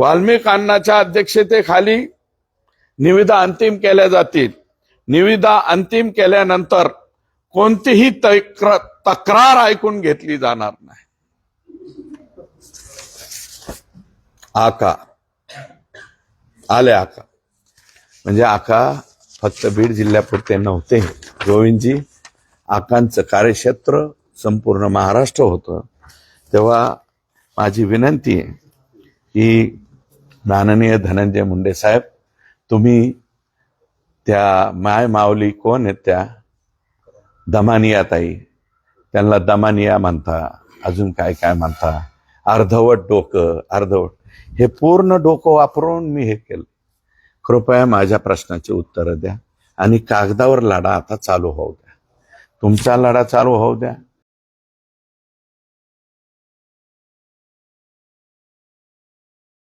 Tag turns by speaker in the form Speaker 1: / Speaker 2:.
Speaker 1: वाल्मिकांनाच्या अध्यक्षतेखाली निविदा अंतिम केल्या जातील. निविदा अंतिम केल्यानंतर कोणतीही तक्र- तक्रार ऐकून घेतली जाणार नाही. आका. आले आका. म्हणजे आका फक्त बीड जिल्ह्यापुरते नव्हते. गोविंदजी आकांचं कार्यक्षेत्र संपूर्ण महाराष्ट्र होतं. तेव्हा माझी विनंती आहे की माननीय धनंजय मुंडे साहेब तुम्ही त्या माय माऊली कोण आहेत त्या? दमानिया ताई. त्यांना दमानिया म्हणता. अजून काय काय म्हणता? अर्धवट डोकं अर्धवट. हे पूर्ण डोकं वापरून मी हे केलं. कृपया माझ्या प्रश्नाची उत्तरं द्या आणि कागदावर लढा आता चालू होऊ द्या. तुमचा लढा चालू होऊ द्या.